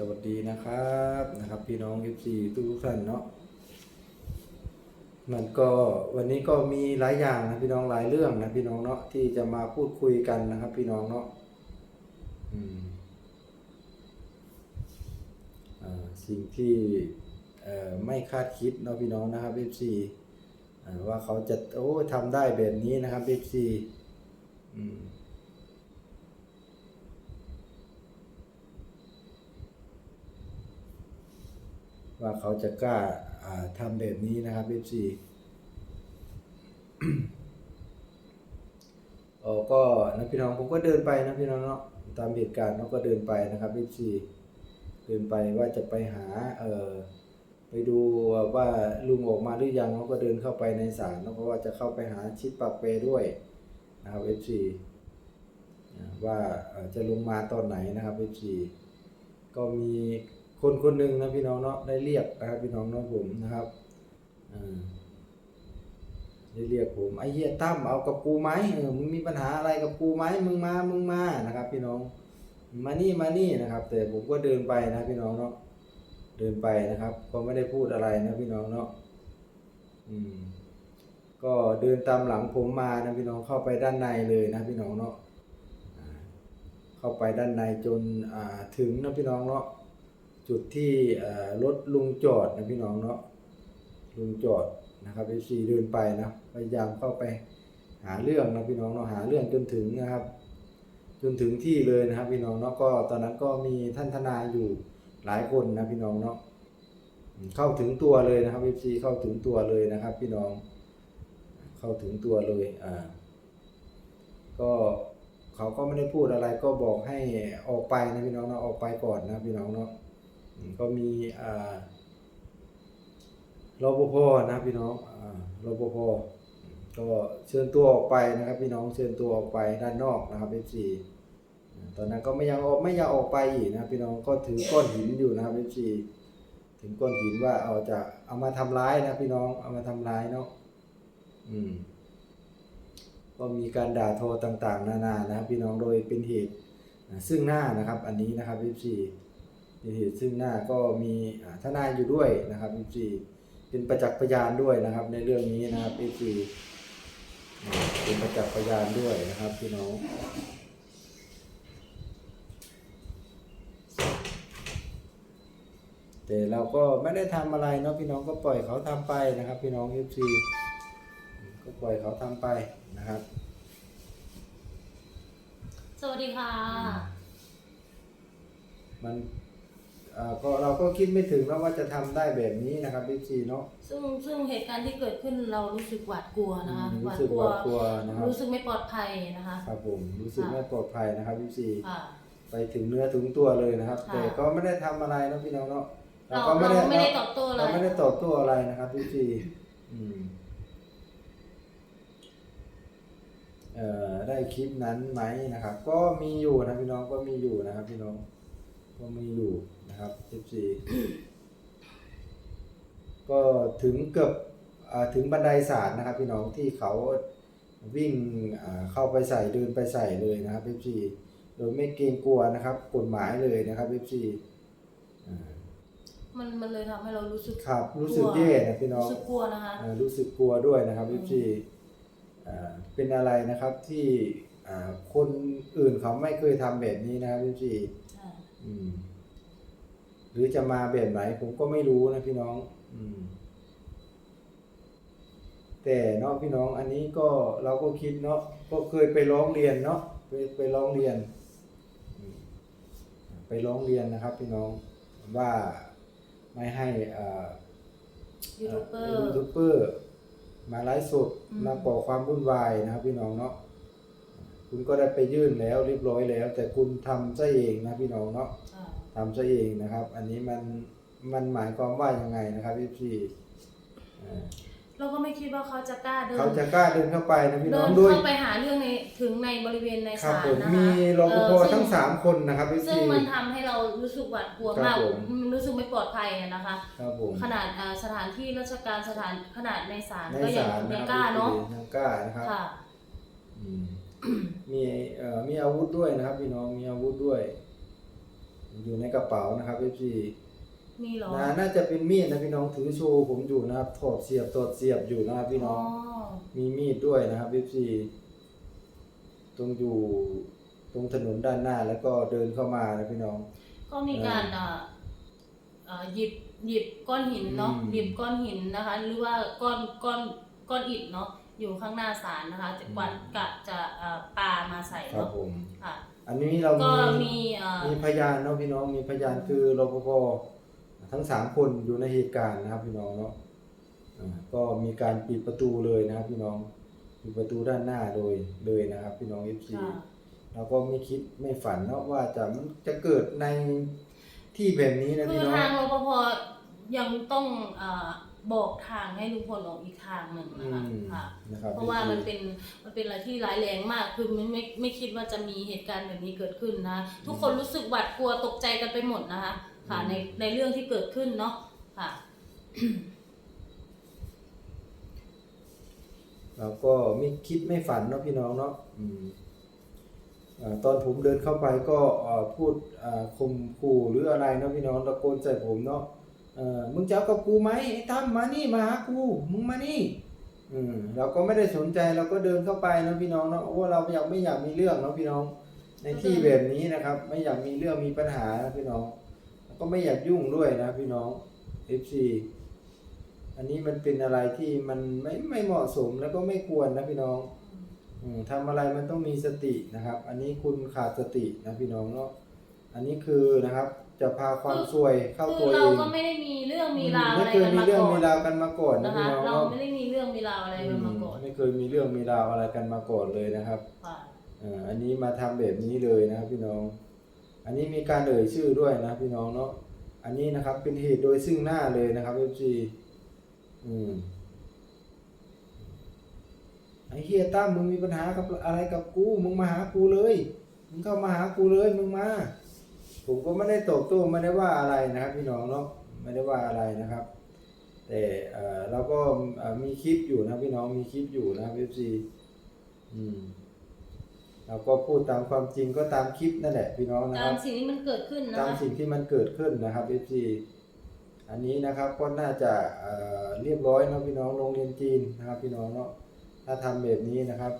สวัสดีนะครับนะครับ พี่น้อง FC ทุกท่านเนาะมันก็วันนี้ก็มีหลายอย่างนะพี่น้องหลายเรื่องนะพี่น้องเนาะที่จะมาพูดคุยกันนะครับ พี่น้องเนาะสิ่งที่ไม่คาดคิดเนาะพี่น้องนะครับ FC อ่ว่าเขาจะโอ้ทำได้แบบนี้นะครับ FC อืม ว่าเขาจะกล้าทำแบบนี้นะครับ FC โอ้ก็นะพี่น้องผมก็เดินไปนะพี่น้องเนาะตามเหตุการณ์เนาก็เดินไปนะครับ FC เดินไปว่าจะไปหาเอ่อไปดูว่าลุงออกมาหรือยังเขาก็เดินเข้าไปในศาลแล้วก็ว่าจะเข้าไปหาชิดปากเปด้วยนะครับ FC อ่าว่าจะลงมาตอนไหนนะครับ FC ก็มี คนคนหนึ่งนะพี่น้องเนาะได้เรียกนะครับพี่น้องเนาะผมนะครับอได้เรียกผมไอ้เหี้ยตั้มเอากับกูไหมเออมึงมีปัญหาอะไรกับกูไหมมึงมามึงมานะครับ พี่น้องมานี่มานี่นะครับ แต่ผมก็เดินไปนะพี่น้องเนาะเดินไปนะครับ ก็ไม่ได้พูดอะไรนะพี่น้องเนาะอืม ก็เดินตามหลังผมมานะพี่น้องเข้าไปด้านในเลยนะพี่น้องเนาะเข้าไปด้านในจนอ่าถึงนะพี่น้องเนาะ จุดที่รถลุงจอดนะพี่น้องเนาะลุงจอดนะครับเอซีเดินไปนะพยายามเข้าไปหาเรื่องนะพี่น้องเนาะหาเรื่องจนถึงนะครับ จนถึงที่เลยนะครับ พี่น้องเนาะก็ตอนนั้นก็มีท่านทนายอยู่หลายคนนะพี่น้องเนาะเข้าถึงตัวเลยนะครับเอฟซีเข้าถึงตัวเลยนะครับ พี่น้อง เข้าถึงตัวเลยอ่าก็เขาก็ไม่ได้พูดอะไรก็บอกให้ออกไปนะพี่น้องเนาะออกไปก่อนนะพี่น้องเนาะ ก็มีอ่ารปภนะพี่น้องอ่ารปภก็เชิญตัวออกไปนะครับ พี่น้องเชิญตัวออกไปด้านนอกนะครับ f อตอนนั้นก็ไม่ยังออกไม่ยากออกไปอีกนะพี่น้องก็ถือก้อนหินอยู่นะครับ f อถึงก้อนหินว่าเอาจะเอามาทำร้ายนะพี่น้องเอามาทำร้ายเนาะอืม ก็มีการด่าโทอต่างๆ นานานะครับพี่น้องโดยเป็นเหตุซึ่งหน้านะครับ อันนี้นะครับพี่ซี เป็นเหตุซึ่งหน้าก็มีอ่าทนายอยู่ด้วยนะครับพี่ซีเป็นประจักษ์พยานด้วยนะครับ ในเรื่องนี้นะครับพี่ซีเป็นประจักษ์พยานด้วยนะครับพี่น้องแต่เราก็ไม่ได้ทำอะไรเนาะพี่น้องก็ปล่อยเขาทำไปนะครับ พี่น้อง FC ก็ปล่อยเขาทำไปนะครับ สวัสดีค่ะ มันเอ่อก็เราก็คิดไม่ถึงนะว่าจะทำได้แบบนี้นะครับ FC เนาะซึ่งซึ่งเหตุการณ์ที่เกิดขึ้นเรารู้สึกหวาดกลัวนะคะอืมรู้สึกหวาดกลัวนะครับ รู้สึกไม่ปลอดภัยนะคะ ครับผมรู้สึกค่ะ ไม่ปลอดภัยนะครับ FC ค่ะ ไปถึงเนื้อถึงตัวเลยนะครับ ค่ะ แต่ก็ไม่ได้ทำอะไรนะพี่น้องเนาะเราก็เราไม่ได้ตอบโต้อะไรเราไม่ได้ตอบโต้อะไรนะครับ FC อืมเอ่อได้คลิปนั้นไหมนะครับ ก็มีอยู่นะพี่น้องก็มีอยู่นะครับ พี่น้องก็มีอยู่ นะครับ FC ก็ถึงเกือบอ่าถึงบันไดศาลนะครับ พี่น้องที่เขาวิ่งอ่าเข้าไปใส่เดินไปใส่เลยนะครับ FC โดยไม่เกรงกลัวนะครับ กฎหมายเลยนะครับ FC อ่ามันมันเลยทำให้เรารู้สึกครับ รู้สึกแย่นะพี่น้องรู้สึกกลัวนะคะอ่ารู้สึกกลัวด้วยนะครับ FC อ่าเป็นอะไรนะครับที่อ่าคนอื่นเขาไม่เคยทำแบบนี้นะครับ FC อ่าอืมห รือจะมาแบบไหนผมก็ไม่รู้นะพี่น้อง อืม แต่เนาะพี่น้องอันนี้ก็เราก็คิดเนาะก็เคยไปร้องเรียนเนาะไปไปร้องเรียนอืมไปร้องเรียนนะครับ พี่น้องว่าไม่ให้อ่ายูทูบเบอยูร์ทูบเบอร์มาไลฟ์สดอืมมาก่อความวุ่นวายนะครับ พี่น้องเนาะคุณก็ได้ไปยื่นแล้วเรียบร้อยแล้ว แต่คุณทำซะเองนะพี่น้องเนาะอ่า ทำซะเองนะครับ อันนี้มันมันหมายความว่ายังไงนะครับพี่พี่เราก็ไม่คิดว่าเขาจะกล้าเดินเขาจะกล้าเดินเข้าไปนะพี่เดิน้องนด้วยเข้าไปหาเรื่องในถึงในบริเวณในครับศาลผมนะคะมีรปภเออซึ่ทั้งสามคนนะครับพี่ซึ่งพี่มันทำให้เรารู้สึกหวาดกลัวครับมากผมมันรู้สึกไม่ปลอดภัยอะนะคะครับผมขนาดอ่าสถานที่ราชการสถานขนาดในศาลในก็ยังศาลยันะงคกรัล้าบเนาะพี่ยังกล้านะครับค่ะอืมมีเอ่อมีอาวุธด้วยนะครับพี่น้องมีอาวุธด้วย อือยู่ในกระเป๋านะครับพี่มีเหรอนะน่าจะเป็นมีดนะพี่น้องถือโชว์ผมอยู่นะครับถอดเสียบถอดเสียบอยู่นะครับพี่น้องมีมีดด้วยนะครับพี่ตรงอยู่ตรงถนนด้านหน้าแล้วก็เดินเข้ามานะพี่น้อง ก็มีการอ่าอ่าหยิบหยิบก้อนหินเนาะอืมหยิบก้อนหินนะคะ หรือว่าก้อนก้อนก้อนอิฐเนาะอยู่ข้างหน้าศาลนะคะจะกวัดกะจะอ่าปามาใส่ครับเนาะผมค่ะ อันนี้เราก็มีมีอ่ามีพยานเนาะพี่น้องมีพยานคือรปภทั้งสามคนอยู่ในเหตุการณ์นะครับพี่น้องเนาะอ่าก็มีการปิดประตูเลยนะครับพี่น้องปิดประตูด้านหน้าโดยเลยนะครับ พี่น้องเอฟซีค่ะเราก็ไม่คิดไม่ฝันเนาะว่าจะมันจะเกิดในที่แบบนี้นะคืพี่อน้องทางรปภ ยังต้องอ่าบอกทางให้ลุงพลออกอีกทางหนึ่งอืนะคะมค่ะ นะครับเพราะว่ามันเป็นมันเป็นอะไรที่ร้ายแรงมาก คือไม่ไม่ไม่คิดว่าจะมีเหตุการณ์แบบนี้เกิดขึ้นนะ ทุกคนรู้สึกหวาดกลัวตกใจกันไปหมดนะคะ ค่ะในในเรื่องที่เกิดขึ้นเนาะค่ะ เราก็ไม่คิดไม่ฝันเนาะพี่น้องเนาะอืมอ่าตอนผมเดินเข้าไปก็อ่าพูดอ่าข่มขู่หรืออะไรเนาะพี่น้องตะโกนใส่ผมเนาะเออ มึงจะเอากับกูไหมไอ้ตั้มมานี่มาหากู มึงมานี่อืมเราก็ไม่ได้สนใจเราก็เดินเข้าไปนะพี่น้องเนาะว่าเราอยากไม่อยากมีเรื่องเนาะพี่น้อง ในที่แบบนี้นะครับ ไม่อยากมีเรื่องมีปัญหานะพี่น้อง ก็ไม่อยากยุ่งด้วยนะพี่น้อง FC อันนี้มันเป็นอะไรที่มันไม่ไม่เหมาะสมแล้วก็ไม่ควรนะพี่น้องอืมทำอะไรมันต้องมีสตินะครับ อันนี้คุณขาดสตินะพี่น้องเนาะอันนี้คือนะครับ จะพาความซวยเข้าคืตัวอเอเรางก็ไม่ได้มีเรื่องมีราวไม่อะไรเคยกันมีมาเรื่องก่อนมีราวกันมาก่อนนะนะพี่คะน้องเราเนาะไม่ได้มีเรื่องมีราวอะไรกันมาก่อนไม่เคยมีเรื่องมีราวอะไรกันมาก่อนเลยนะครับค่ะอ่าอันนี้มาทำแบบนี้เลยนะครับพี่น้อง อันนี้มีการเอ่ยชื่อด้วยนะพี่น้องเนาะอันนี้นะครับเป็นเหตุโดยซึ่งหน้าเลยนะครับเอฟซีอืมไอ้เฮียตั้มมึงมีปัญหากับอะไรกับกูมึงมาหากูเลย มึงเข้ามาหากูเลยมึงมา ผมก็ไม่ได้ตอบโต้ไม่ได้ว่าอะไรนะครับ พี่น้องเนาะไม่ได้ว่าอะไรนะครับ แต่เอ่อเราก็เอ่อมีคลิปอยู่นะพี่น้องมีคลิปอยู่นะครับเอฟซีอืมเราก็พูดตามความจริงก็ตามคลิปนั่นแหละพี่น้องนะคตารัมบสิ่งที่มันเกิดขึ้นนะตามคะสิ่งที่มันเกิดขึ้นนะครับ FG อันนี้นะครับก็น่าจะเอ่อเรียบร้อยเนาะพี่น้องโรงเรียนจีนนะครับ พี่น้องเนาะถ้าทำแบบนี้นะครับ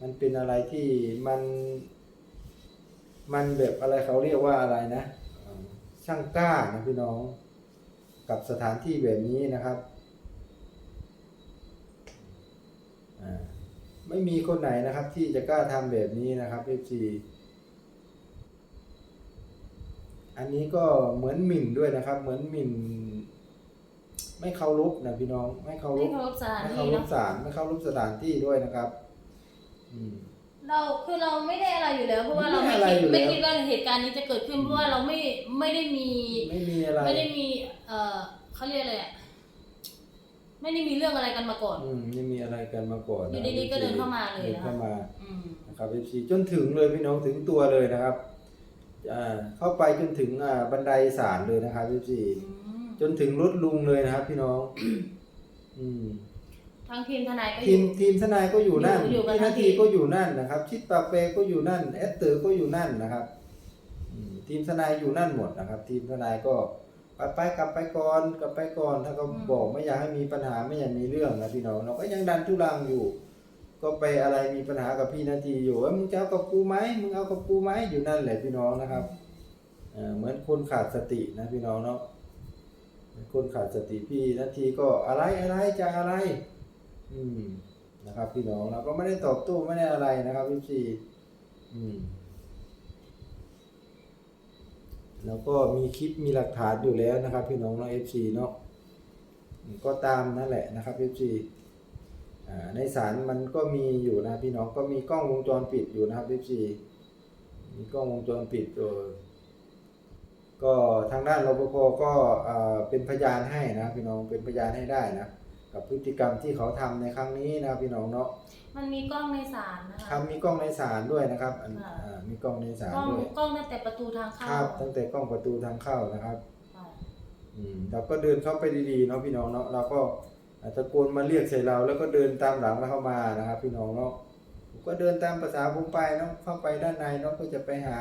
มันเป็นอะไรที่มัน มันแบบอะไรเขาเรียกว่าอะไรนะเอ่อช่างกล้านะพี่น้อง กับสถานที่แบบนี้นะครับอ่าไม่มีคนไหนนะครับ ที่จะกล้าทำแบบนี้นะครับ FG อันนี้ก็เหมือนหมิ่นด้วยนะครับ เหมือนหมิ่น ไม่เคารพนะพี่น้อง ไม่เคารไม่พเคารพสถานไม่ที่เคารพเนาะศาลไม่เคารพสถานที่ด้วยนะครับ อืม เราคือเราไม่ได้อะไรอยู่แล้วเพราะว่าเราไม่ไม่ได้อะไรคิดอยู่แล้ว ไม่คิดว่าเหตุการณ์นี้จะเกิดขึ้นเพราะว่าเราไม่ไม่ได้มี ไม่มีอะไรไม่ได้มี เอ่อเขาเรียกอะไรอะไม่ได้มีเรื่องอะไรกันมาก่อน อืมไม่มีอะไรกันมาก่อนอยู่นะดีๆก็เดินเข้ามาเลยเดินนะคะเข้ามา อืม นะครับเอฟซีจนถึงเลยพี่น้องถึงตัวเลยนะครับอ่าเข้าไปจนถึงอ่าบันไดศาลเลยนะครับเอฟซีอืมจนถึงรถลุงเลยนะครับ พี่น้อง อืม ทางทีมทนายก็อทีมยู่ทีมทนายก็อยู่นั่นอยู่อยู่กันพี่ทั้นางทีทีม ก็อยู่นั่นนะครับ ชิดปากเปก็อยู่นั่นแอดเตอร์ก็อยู่นั่นนะครับอืมทีมทนายอยู่นั่นหมดนะครับ ทีมทนายก็ไปไปกลับไปก่อนกลับไปก่อนถ้าเขาบอกไม่อยากให้มีปัญหาไม่อยากมีเรื่องนะพี่น้องเราก็ยังดันทุรังอยู่ ก็ไปอะไรมีปัญหากับพี่นาทีอยู่ว่ามึงจะเอากับกูไหมมึงเอากับกูไหมอยู่นั่นแหละพี่น้องนะครับเอ่อเหมือนคนขาดสตินะพี่น้องเนาะเหมือนคนขาดสติพี่นาทีก็อะไรอะไรจะอะไร อืมนะครับ พี่น้องเราก็ไม่ได้ตอบโต้ไม่ได้อะไรนะครับพี่ซีอืมแล้วก็มีคลิปมีหลักฐานอยู่แล้วนะครับ พี่น้องเนาะเอฟซีเนาะก็ตามนั่นแหละนะครับเอฟซีอ่าในศาลมันก็มีอยู่นะพี่น้องก็มีกล้องวงจรปิดอยู่นะครับเอฟซีมีกล้องวงจรปิดเออก็ทางด้านรปภก็อ่าเป็นพยานให้นะพี่น้องเป็นพยานให้ได้นะ กับพฤติกรรมที่เขาทำในครั้งนี้นะครับพี่น้องเนาะมันมีกล้องในศาลนะคะครับมีกล้องในศาลด้วยนะครับอันค่ะอ่ามีกล้องในศาลกล้องด้วยกล้องตั้งแต่ประตูทางเข้าครับตั้งแต่กล้องประตูทางเข้านะครับค่ะอืมเราก็เดินเข้าไปดีๆเนาะพี่น้องเนาะเราก็ตะโกนมาเรียกใส่เรา แล้วก็เดินตามหลังเราเข้ามานะครับ พี่น้องเนาะผมก็เดินตามภาษาผมไปเนาะเข้าไปด้านในเนาะก็จะไปหา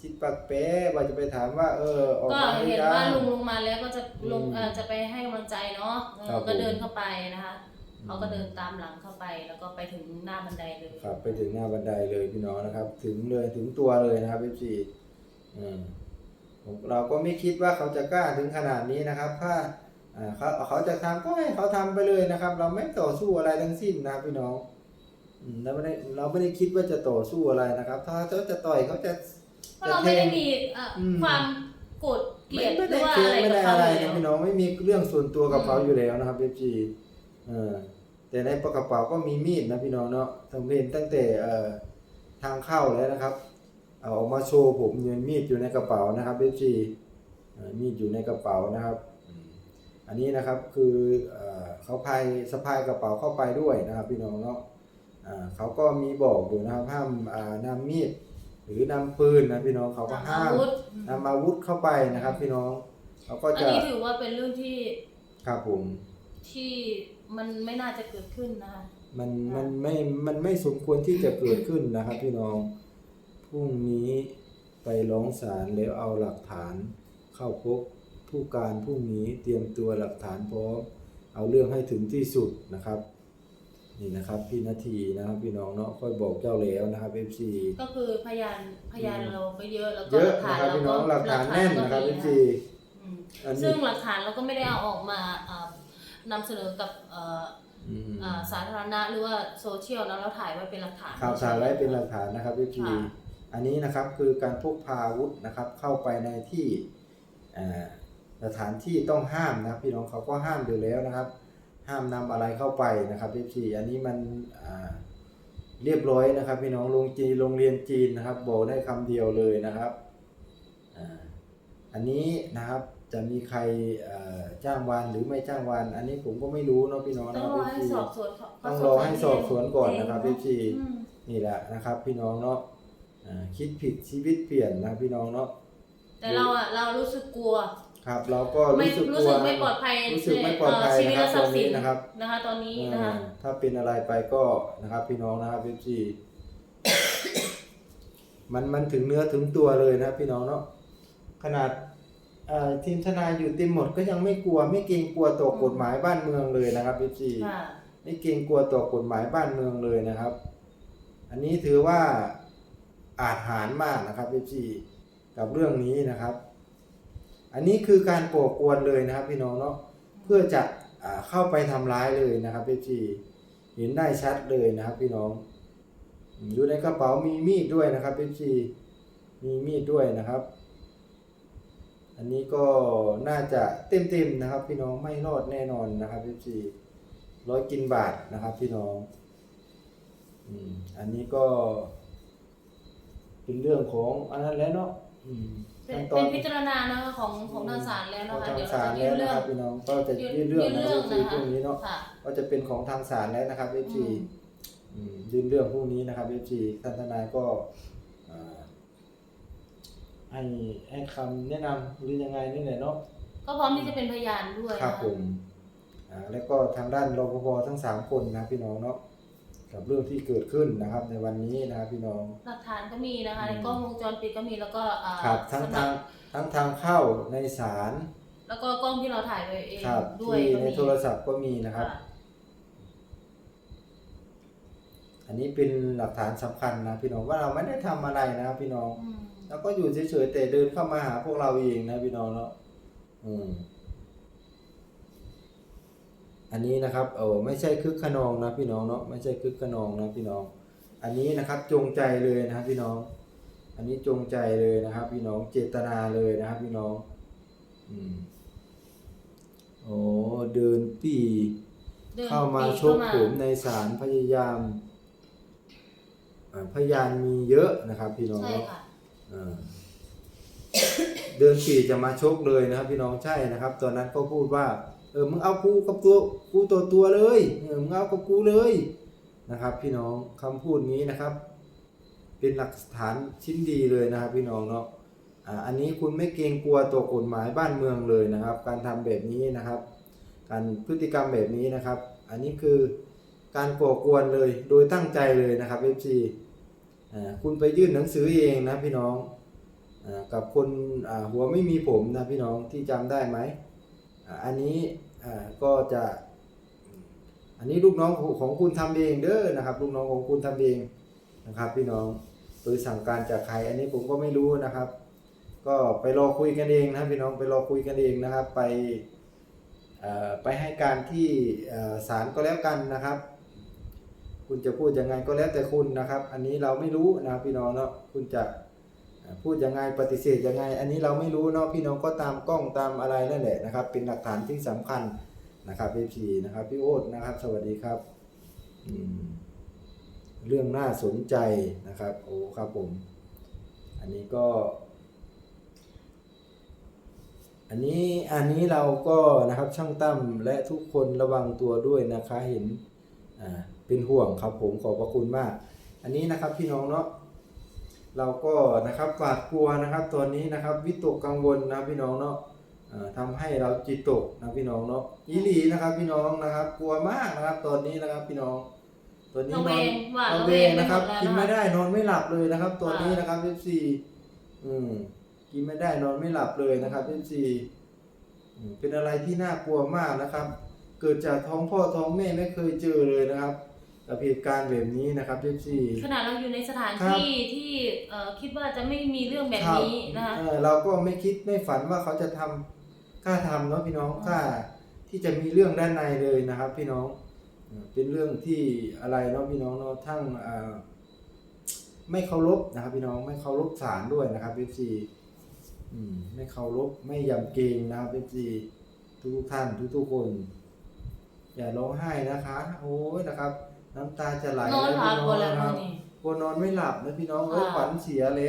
ชิดปักแป๊ะว่าจะไปถามว่า เออออกก็มาหรืเห็นอยัว่างลุงลงมาแล้วก็จะลงอืมเอ่อจะไปให้กำลังใจเนาะเออครับก็ผมเดินเข้าไปนะคะอืมเขาก็เดินตามหลังเข้าไป แล้วก็ไปถึงหน้าบันไดเลย ครับไปถึงหน้าบันไดเลยพี่น้องนะครับ ถึงเลยถึงตัวเลยนะครับพี่จีอืมผมเราก็ไม่คิดว่าเขาจะกล้าถึงขนาดนี้นะครับ ถ้าอ่าเขาเขาจะทำก็ให้เขาทำไปเลยนะครับ เราไม่ต่อสู้อะไรทั้งสิ้นนะครับพี่น้องอืมเราไม่ได้เราไม่ได้คิดว่าจะต่อสู้อะไรนะครับ ถ้าเขาจะต่อยเขาจะ เพราะเราไม่ได้มีเอ่ออม ความโกรธเกลียดหไม่รืได้อว่าเคียอะไรไม่กับได้เขาอะไรเลยนะพี่น้องไม่มีเรื่องส่วนตัวกับอืมเขาอยู่แล้วนะครับพี่จีเออแต่ในกระเป๋าก็มีมีดนะพี่น้องเนาะทำเห็นตั้งแต่เอ่อทางเข้าแล้วนะครับ เอาออกมาโชว์ผมเงินมีดอยู่ในกระเป๋านะครับพี่จีมีดอยู่ในกระเป๋านะครับอืมอันนี้นะครับคือเอ่อเขาพายสะพายกระเป๋าเข้าไปด้วยนะครับ พี่น้องเนาะอ่าเขาก็มีบอกอยู่นะครับห้ามอ่านำมีด หรือนำปืนนะพี่น้องเขาก็นำห้าอามวุธนำอาวุธเข้าไปนะครับ พี่น้องเขาก็อันจะนี้ถือว่าเป็นเรื่องที่ครับผม ที่มันไม่น่าจะเกิดขึ้นนะคะมันมันไม่มันไม่สมควรที่จะเกิดขึ้นนะครับ พี่น้องพรุ่งนี้ไปร้องศาลแล้วเอาหลักฐาน เข้าพบผู้การพรุ่งนี้เตรียมตัวหลักฐานพร้อมเอาเรื่องให้ถึงที่สุดนะครับ นี่นะครับพี่นาทีนะครับพี่น้องเนาะค่อยบอกเจ้าแล้วนะครับ FC ก็คือพยานพยานเราก็เยอะแล้วก็เยอะหลักฐานะนครับพี่น้องเราหลักฐานแน่นก็นะครับมี FC อืมอันนี้ซึ่งหลักฐานเราก็ไม่ได้เอาออกมาอ่านำเสนอกับเอ่ออืมอ่าสาธารณะหรือว่าโซเชียลนะเราถ่ายไว้เป็นหลักฐาน ข่าวสารไว้เป็นหลักฐานนะครับพี่พีค่ะ อันนี้นะครับคือการพกพาอาวุธนะครับ เข้าไปในที่อ่าสถานที่ต้องห้ามนะครับพี่น้องเขาก็ห้ามอยู่แล้วนะครับ ห้ามนำอะไรเข้าไปนะครับพี่พีอันนี้มันเรียบร้อยนะครับ พี่น้องโรงจีโรงเรียนจีนนะครับบอกได้คำเดียวเลยนะครับอันนี้นะครับจะมีใครจ้างวานหรือไม่จ้างวานอันนี้ผมก็ไม่รู้เนาะพี่น้องนะครับพี่พี่ต้องรอให้สอบสวนก่อนนะครับพี่จีอืมนี่แหละนะครับ พี่น้องเนาะคิดผิดชีวิตเปลี่ยนนะพี่น้องเนาะแต่เราอะเรารู้สึกกลัว ครับ เราก็ไม่รู้สึกรู้กลัวสึกไม่ปลอดภัยรู้สึกไม่ปลอดภัยชีวิตนะครัและบทรัพย์สินตอนนี้นะครับนะคะ ตอนนี้อ่านะคะถ้าเป็นอะไรไปก็นะครับ พี่น้องนะครับพี่จีมันมันถึงเนื้อถึงตัวเลยนะพี่น้องเนาะขนาดเอ่อทีมทนายอยู่เต็มหมดก็ยังไม่กลัว ไม่เกรงกลัวต่อกฎหมายบ้านเมืองเลยนะครับพี่จีค่ะไม่เกรงกลัวต่อกฎหมายบ้านเมืองเลยนะครับ อันนี้ถือว่าอาจหารมากนะครับพี่กับเรื่องนี้นะครับ อันนี้คือการก่อกวนเลยนะครับพี่น้องเนาะเพื่อจะเข้าไปทำร้ายเลยนะครับพี่เห็นได้ชัดเลยนะครับพี่น้อง อยู่ในกระเป๋ามีมีดด้วยนะครับพี่มีมีดด้วยนะครับ อันนี้ก็น่าจะเต็มๆนะครับ พี่น้องไม่รอดแน่นอนนะครับพี่ร้อยกินบาทนะครับ พี่น้องอันนี้ก็เป็นเรื่องของอันนั้นแล้วเนาะ เป็นขั้นตอเป็นนพิจารณานะคะของของทางศาลแล้วของนะคะทางเดี๋ยวศาเราลจะแล้ยื่วนนะเรื่องครับพี่น้องก็จะยื่นเรื่องนะยื่นพี่เรื่องนะคะ พรุ่งนี้เนาะค่ะ ก็จะเป็นของทางศาลแล้วนะครับพี่อืมอืม ยื่นเรื่องพรุ่งนี้นะครับพี่ท่านทนายก็อ่าให้ให้คำแนะนำหรือยังไงนี่แหละเนาะ ก็พร้อมที่จะเป็นพยานด้วยครับนะะผมอ่าแล้วก็ทางด้านรปภทั้งสามคนนะพี่น้องเนาะ กับเรื่องที่เกิดขึ้นนะครับ ในวันนี้นะครับพี่น้อง หลักฐานก็มีนะคะอืมในกล้องวงจรปิดก็มีแล้วก็อ่าครับทั้งสำหทารังบทั้งทางเข้าในศาลแล้วก็กล้องที่เราถ่ายไว้เองครับด้วยที่ก็ในมีโทรศัพท์ก็มีนะครับ ค่ะอันนี้เป็นหลักฐานสำคัญนะพี่น้องว่าเราไม่ได้ทำอะไรนะครับพี่น้อง อืมแล้วก็อยู่เฉยๆแต่เดินเข้ามาหาพวกเราเองนะพี่น้องเนาะอืม อันนี้นะครับโอ้ไม่ใช่คึกขนองนะพี่น้องเนาะไม่ใช่คึกขนองนะพี่น้อง อันนี้นะครับจงใจเลยนะครับพี่น้อง อันนี้จงใจเลยนะครับ พี่น้องเจตนาเลยนะครับพี่น้องอืมโอ้เดินปีดินเข้ามาปีชกผมในศาลพยายามอ่าพยานมีเยอะนะครับพี่น้องใช่เนาะค่ะอ่าเดินปีจะมาชกเลยนะครับ พี่น้องใช่นะครับ ตอนนั้นก็พูดว่าเออมึงเอากูกับตัวกูตัวตัวเลยเออมึงเอากับกูเลยนะครับ พี่น้องคำพูดนี้นะครับ เป็นหลักฐานชิ้นดีเลยนะครับ พี่น้องเนาะอ่าอันนี้คุณไม่เกรงกลัวตัวกฎหมายบ้านเมืองเลยนะครับ การทำแบบนี้นะครับ การพฤติกรรมแบบนี้นะครับ อันนี้คือการก่อกวนเลยโดยตั้งใจเลยนะครับ FC อ่าคุณไปยื่นหนังสือเองนะพี่น้องอ่ากับคนอ่าหัวไม่มีผมนะพี่น้องที่จำได้ไหมอ่าอันนี้ อ่าก็จะอันนี้ลูกน้องของคุณทำเองเด้อนะครับ ลูกน้องของคุณทำเองนะครับ พี่น้องโดยสั่งการจากใครอันนี้ผมก็ไม่รู้นะครับ ก็ไปรอคุยกันเองนะพี่น้องไปรอคุยกันเองนะครับ ไปไปให้การที่ศาลก็แล้วกันนะครับ คุณจะพูดยังไงก็แล้วแต่คุณนะครับ อันนี้เราไม่รู้นะครับพี่น้องเนาะคุณจะ พูดยังไงปฏิเสธยังไง อันนี้เราไม่รู้เนาะพี่น้องก็ตามกล้องตามอะไรนั่นแหละนะครับ เป็นหลักฐานที่สำคัญนะครับพี่พีนะครับพี่โอ๊ตนะครับ สวัสดีครับเรื่องน่าสนใจนะครับ โอ้ครับผม อันนี้ก็ อันนี้อันนี้เราก็นะครับช่างตั้มและทุกคนระวังตัวด้วยนะคะ เห็นอ่าเป็นห่วงครับผมขอบพระคุณมาก อันนี้นะครับพี่น้องเนาะ เราก็นะครับหวาดกลัวนะครับตอนนี้นะครับวิตกกังวลนะพี่น้องเนาะอ่าทำให้เราจิตตกนะพี่น้องเนาะอีหลีนะครับพี่น้องนะครับ กลัวมากนะครับตอนนี้นะครับพี่น้องตอนนี้ระนเวอนงหวาดระระเวเวงงนะครับไปหมดแล้วกินไม่นะคะได้นอนไม่หลับเลยนะครับตอนนี้ค่ะนะครับเอฟซีอืมกินไม่ได้นอนไม่หลับเลยนะครับเอฟซีเป็นอะไรที่น่ากลัวมากนะครับ เกิดจากท้องพ่อท้องแม่ไม่เคยเจอเลยนะครับ กับเหตุการณ์แบบนี้นะครับเอฟซี ขนาดเราอยู่ในสถานครับ ที่ที่เอ่อคิดว่าจะไม่มีเรื่องแบบครับนี้นะคะ เออเราก็ไม่คิดไม่ฝันว่าเขาจะทำกล้าทำเนาะพี่น้องกล้าที่จะมีเรื่องด้านในเลยนะครับ พี่น้องเออเป็นเรื่องที่อะไรเนาะพี่น้องเนาะทั้งอ่าไม่เคารพนะครับ พี่น้องไม่เคารพศาลด้วยนะครับพี่ซีอืมไม่เคารพไม่ยำเกรงนะครับพี่ซีทุกๆท่านทุกๆคน อย่าร้องไห้นะคะ โอ้ยนะครับ น้ำตาจะไหลนอนหลับพี่หมดแล้วนะคเมื่รัอบนี้ กลัวนอนไม่หลับนะพี่น้องเอ้ยค่ะขวัญเสียเลย